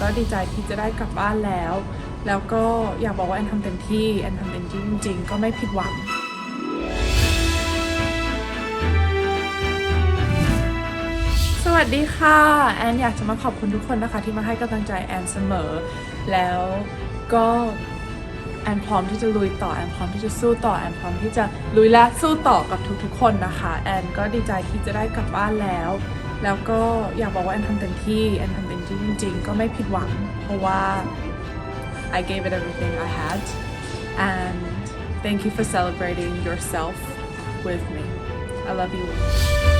ก็ดีใจที่จะได้กลับบ้านแล้ว แล้วก็อยากบอกว่าแอนทำเต็มที่แอนทำเต็มที่จริงๆ ก็ไม่ผิดหวังสวัสดีค่ะ แอนอยากจะมาขอบคุณทุกคนนะคะ ที่มาให้กำลังใจแอนเสมอ แล้วก็แอนพร้อมที่จะลุยต่อแอนพร้อมที่จะสู้ต่อแอนพร้อมที่จะลุยและสู้ต่อกับทุกๆคนนะคะ แอนก็ดีใจที่จะได้กลับบ้านแล้ว แล้วก็อยากบอกว่าแอนทำเต็มที่แอนทำเต็มที่จริง ๆ ก็ไม่ผิดหวัง เพราะว่า I gave it everything I had and thank you for celebrating yourself with me I love you